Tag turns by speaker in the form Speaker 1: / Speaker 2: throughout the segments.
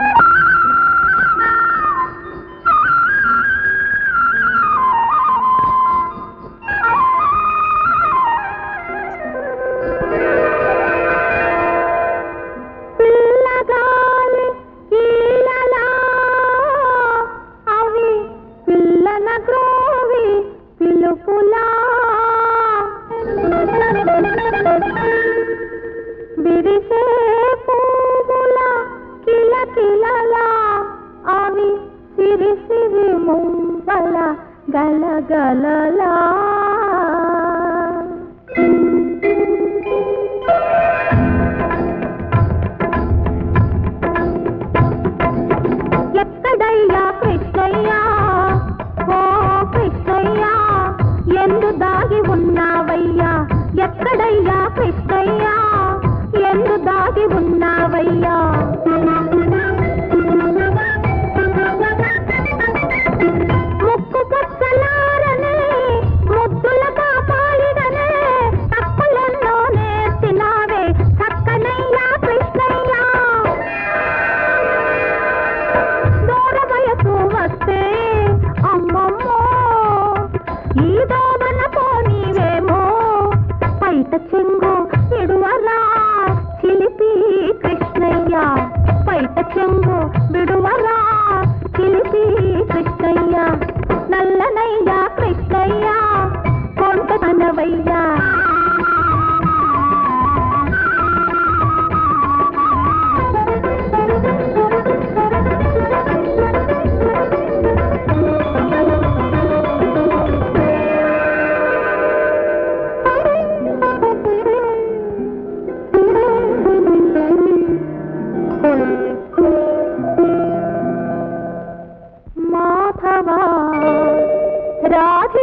Speaker 1: you. కిలకిలలా అవి సిరి సిరి ముంగల గలగలలా ఎక్కడయ్యా కృష్ణయ్యా ఓ కృష్ణయ్యా ఎందు దాగి ఉన్నావయ్యా ఎక్కడయ్యా కృష్ణయ్యా పైట చెంగు. राधे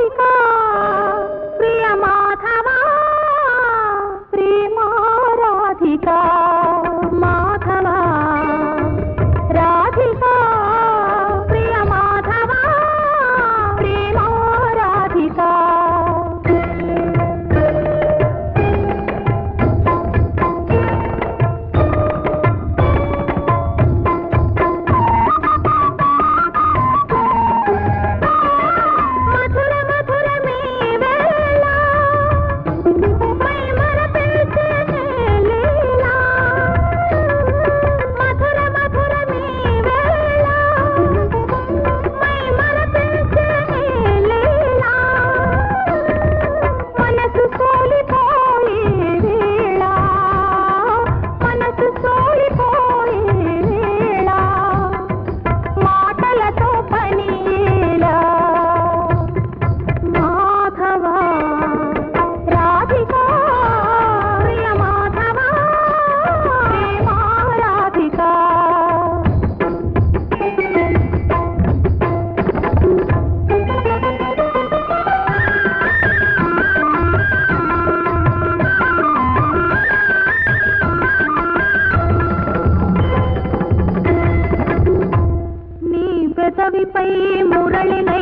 Speaker 1: துதிப்பை முரளினை